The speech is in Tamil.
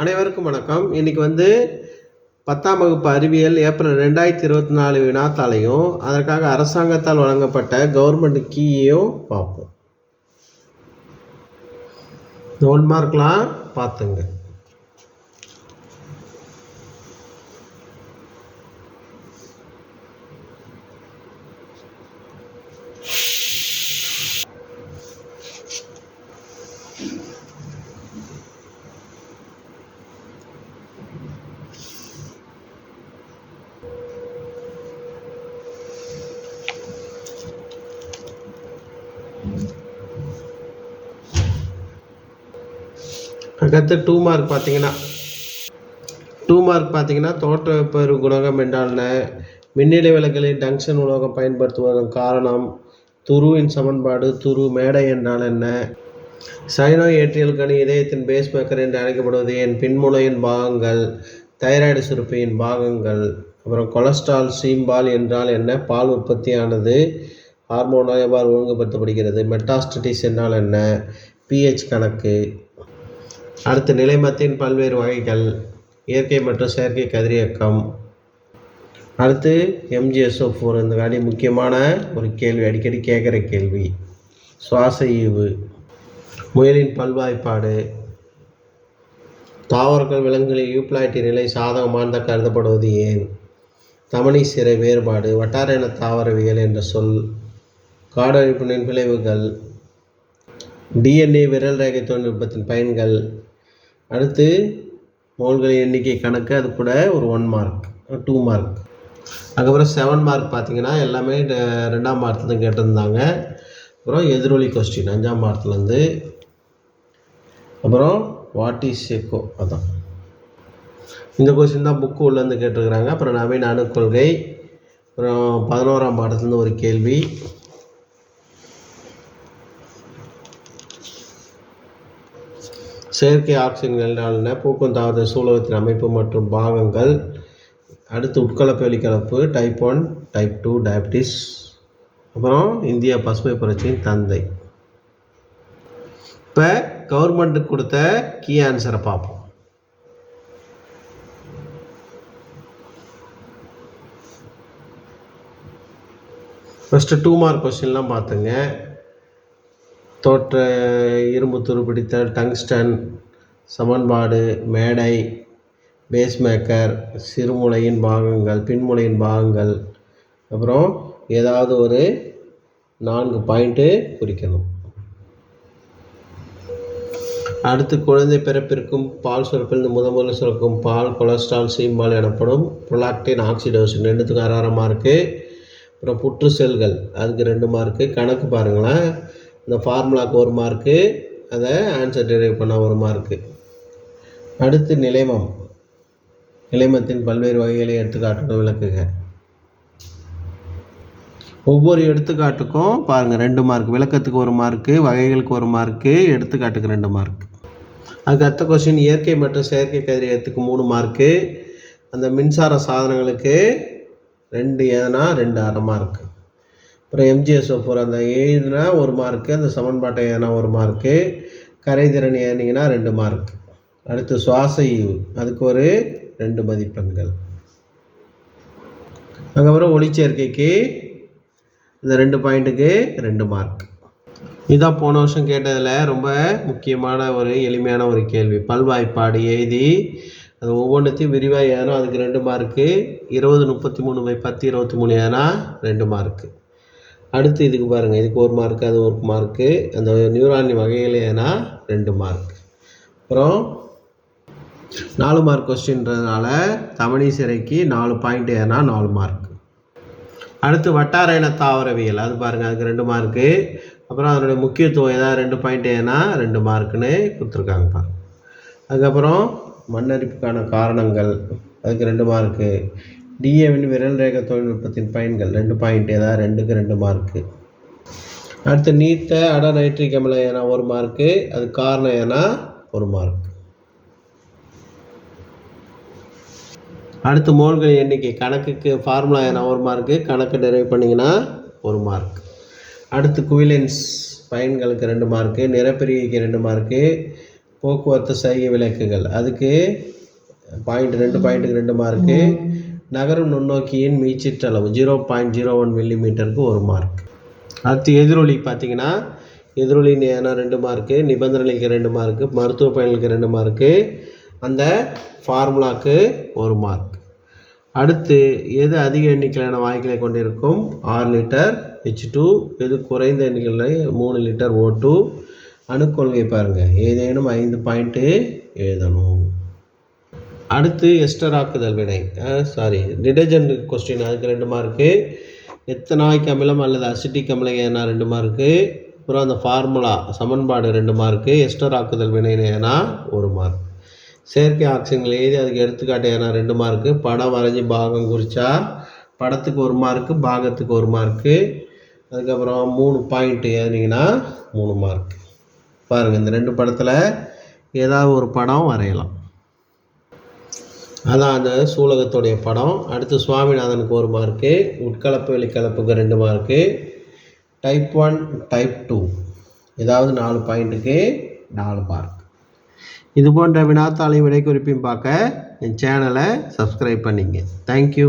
அனைவருக்கும் வணக்கம். இன்னைக்கு வந்து பத்தாம் வகுப்பு அறிவியல் ஏப்ரல் ரெண்டாயிரத்தி இருபத்தி நாலு வினாத்தாலையும் அதற்காக அரசாங்கத்தால் வழங்கப்பட்ட கவர்மெண்ட் கீயையும் பார்ப்போம். இந்த ஒன் மார்க்லாம் பார்த்துங்க. அடுத்து டூ மார்க் பார்த்தீங்கன்னா டூ மார்க் பார்த்தீங்கன்னா தோற்ற பெரு குணகம் என்றால் மின்னிலை விளக்குகளில் டங்ஷன் உலோகம் பயன்படுத்துவதன் காரணம் துருவின் சமன்பாடு துரு மேடை என்றால் என்ன? சைனோ ஏற்றியல் கணி இதயத்தின் பேஸ் மேக்கர் என்று அழைக்கப்படுவது என் பின்முனையின் பாகங்கள் தைராய்டு சுரப்பியின் பாகங்கள் அப்புறம் கொலஸ்ட்ரால் சீம்பால் என்றால் என்ன? பால் உற்பத்தியானது ஹார்மோனாக எவ்வாறு ஒழுங்குபடுத்தப்படுகிறது? மெட்டாஸ்டட்டிஸ் என்றால் என்ன? பிஹெச் கணக்கு. அடுத்து நிலைமத்தின் பல்வேறு வகைகள் இயற்கை மற்றும் செயற்கை கதிரியக்கம் அடுத்து எம்ஜிஎஸ்ஓ ஃபோர் இந்த காடி முக்கியமான ஒரு கேள்வி அடிக்கடி கேட்குற கேள்வி. சுவாச ஈவு முயலின் பல்வாய்ப்பாடு. தாவரங்கள் விலங்குகளில் யூப்ளாய்டி நிலை சாதகமானதாக கருதப்படுவது ஏன்? தமணி சிறை வேறுபாடு வட்டார இன தாவரவியல் என்ற சொல் காடழிப்பினின் விளைவுகள் டிஎன்ஏ விரல் ரேகை தொழில்நுட்பத்தின் பயன்கள் அடுத்து மோல்களின் எண்ணிக்கை கணக்கு அது கூட ஒரு ஒன் மார்க் டூ மார்க் அதுக்கப்புறம் செவன் மார்க் பார்த்தீங்கன்னா எல்லாமே ரெண்டாம் மார்க்கில் தான் கேட்டிருந்தாங்க. அப்புறம் எதிரொலி கொஸ்டின் அஞ்சாம் மார்க்லேருந்து அப்புறம் வாட் இஸ் எக்கோ அதான். இந்த கொஸ்டின் தான் புக்கு உள்ளேருந்து கேட்டிருக்கிறாங்க. அப்புறம் நவீன அணுக்கொள்கை. அப்புறம் பதினோராம் பாடத்துலேருந்து ஒரு கேள்வி. செயற்கை ஆக்சிஜன்களான பூக்கும் தாவர சூலகத்தின் அமைப்பு மற்றும் பாகங்கள். அடுத்து உட்கலப்பு வெளிக்கலப்பு type one type two diabetes அப்புறம் இந்தியா பசுமை புரட்சியின் தந்தை. இப்போ கவர்மெண்ட்டுக்கு கொடுத்த கீ ஆன்சரை பார்ப்போம். ஃபஸ்ட்டு டூ மார்க் கொஸ்டின்லாம் பார்த்துங்க. தோற்ற இரும்பு துருப்பிடித்தல் டங்ஸ்டன் சமன்பாடு மேடை பேஸ்மேக்கர் சிறுமுளையின் பாகங்கள் பின்முளையின் பாகங்கள். அப்புறம் ஏதாவது ஒரு நான்கு பாயிண்ட்டு குறிக்கணும். அடுத்து குழந்தை பிறப்பிற்கும் பால் சுரப்பிலிருந்து முத முதல்ல சுரக்கும் பால் கொலஸ்ட்ரால் சீம்பால் எனப்படும் புலாக்டின் ஆக்சிடோசன் ரெண்டுத்துக்கும் அரை அரை மார்க்கு அப்புறம் புற்று செல்கள் அதுக்கு ரெண்டு மார்க்கு கணக்கு பாருங்களேன். இந்த ஃபார்முலாவுக்கு ஒரு மார்க்கு அதை ஆன்சர் டெரைவ் பண்ண ஒரு மார்க்கு அடுத்து நிலைமம். நிலைமத்தின் பல்வேறு வகைகளை எடுத்துக்காட்டுடன் விளக்குக. ஒவ்வொரு எடுத்துக்காட்டுக்கும் பாருங்கள் ரெண்டு மார்க் விளக்கத்துக்கு ஒரு மார்க்கு வகைகளுக்கு ஒரு மார்க்கு எடுத்துக்காட்டுக்கு ரெண்டு மார்க் அதுக்கு அடுத்த கொஸ்டின் இயற்கை மற்றும் செயற்கை கதிரியத்துக்கு மூணு மார்க்கு அந்த மின்சார சாதனங்களுக்கு ரெண்டு ஏன்னா ரெண்டு அரை மார்க்கு அப்புறம் எம்ஜிஎஸ் ஃபோர் அந்த எழுதுனா ஒரு மார்க்கு அந்த சமன்பாட்டை ஏன்னா ஒரு மார்க்கு கரைதிறன் ஏனிங்கன்னா ரெண்டு மார்க் அடுத்து சுவாச ஈவு அதுக்கு ஒரு ரெண்டு மதிப்பெண்கள். அதுக்கப்புறம் ஒளிச்சேர்க்கைக்கு இந்த ரெண்டு பாயிண்ட்டுக்கு ரெண்டு மார்க் இதான் போன வருஷம் கேட்டதில் ரொம்ப முக்கியமான ஒரு எளிமையான ஒரு கேள்வி. பல்வாய்ப்பாடு எழுதி அது ஒவ்வொன்றுத்தையும் விரிவாக ஏன்னா அதுக்கு ரெண்டு மார்க்கு இருபது முப்பத்தி மூணு பை பத்து இருபத்தி மூணு ஏன்னா ரெண்டு மார்க்கு அடுத்து இதுக்கு பாருங்கள் இதுக்கு ஒரு மார்க்கு அது ஒரு மார்க்கு அந்த நியூரானி வகையிலேனா ரெண்டு மார்க் அப்புறம் நாலு மார்க் கொஸ்டின்றதுனால தமணி சிறைக்கு நாலு பாயிண்ட் ஏன்னா நாலு மார்க் அடுத்து வட்டார இன தாவரவியல் அது பாருங்கள் அதுக்கு ரெண்டு மார்க்கு அப்புறம் அதனுடைய முக்கியத்துவம் ஏதாவது ரெண்டு பாயிண்ட் ஏன்னா ரெண்டு மார்க்குன்னு கொடுத்துருக்காங்க பாருங்கள் அதுக்கப்புறம் மண்ணரிப்புக்கான காரணங்கள் அதுக்கு ரெண்டு மார்க்கு டிஏவின் விரல் ரேக தொழில்நுட்பத்தின் பயன்கள். ரெண்டு பாயிண்ட் ஏதாவது ரெண்டுக்கு ரெண்டு மார்க்கு அடுத்து நீட்டை அட நைட்ரிக் அமிலம் ஏன்னா ஒரு மார்க்கு அது காரணம் ஏன்னா ஒரு மார்க் அடுத்து மோல்கள் எண்ணிக்கை. கணக்குக்கு ஃபார்முலா ஏன்னா ஒரு மார்க்கு கணக்கு டெரைவ் பண்ணிங்கன்னா ஒரு மார்க் அடுத்து குவிலன்ஸ் பயன்களுக்கு ரெண்டு மார்க்கு நிறப்பிரிகைக்கு ரெண்டு மார்க்கு போக்குவரத்து சைகை விளக்குகள். அதுக்கு பாயிண்ட் ரெண்டு பாயிண்ட்டுக்கு ரெண்டு மார்க்கு நகரும் நுண்ணோக்கியின் மீச்சிற்றளவு ஜீரோ பாயிண்ட் ஜீரோ ஒன் மில்லிமீட்டருக்கு ஒரு மார்க் அடுத்து எதிரொலி பார்த்தீங்கன்னா எதிரொலி ஏன்னா ரெண்டு மார்க்கு நிபந்தனைக்கு ரெண்டு மார்க்கு மருத்துவ பயனுக்கு ரெண்டு மார்க்கு அந்த ஃபார்முலாக்கு ஒரு மார்க் அடுத்து எது அதிக எண்ணிக்கையிலான வாய்க்களை கொண்டிருக்கும்? ஆறு லிட்டர் ஹெச் டூ எது குறைந்த எண்ணிக்கையில் மூணு லிட்டர் ஓ டூ அணுக்கொள்கை பாருங்கள் ஏதேனும் ஐந்து பாயிண்ட்டு எழுதணும். அடுத்து எஸ்டர் ஆக்குதல் வினை. சாரி டிடர்ஜென்ட் கொஸ்டின் அதுக்கு ரெண்டு மார்க்கு எத்தனாய்க்கு அமிலம் அல்லது அசிட்டிக் அமிலம் ஏன்னா ரெண்டு மார்க்கு அப்புறம் அந்த ஃபார்முலா சமன்பாடு ரெண்டு மார்க்கு எஸ்டர் ஆக்குதல் வினை ஏன்னா ஒரு மார்க் செயற்கை ஆக்சிஜன்கள் எழுதி அதுக்கு எடுத்துக்காட்டு ஏன்னா ரெண்டு மார்க்கு படம் வரைஞ்சி பாகம் குறித்தா படத்துக்கு ஒரு மார்க்கு பாகத்துக்கு ஒரு மார்க்கு அதுக்கப்புறம் மூணு பாயிண்ட் ஏறினீங்கன்னா மூணு மார்க் பாருங்கள் இந்த ரெண்டு படத்தில் ஏதாவது ஒரு படம் வரையலாம். அதான் அந்த சூலகத்துடைய படம். அடுத்து சுவாமிநாதனுக்கு ஒரு மார்க்கு உட்கலப்பு வெளிக்கலப்புக்கு ரெண்டு mark type one type two ஏதாவது நாலு பாயிண்ட்டுக்கு நாலு மார்க் இது போன்ற வினாத்தாளையும் விடை குறிப்பையும் பார்க்க என் சேனலை சப்ஸ்கிரைப் பண்ணிங்க. தேங்க்யூ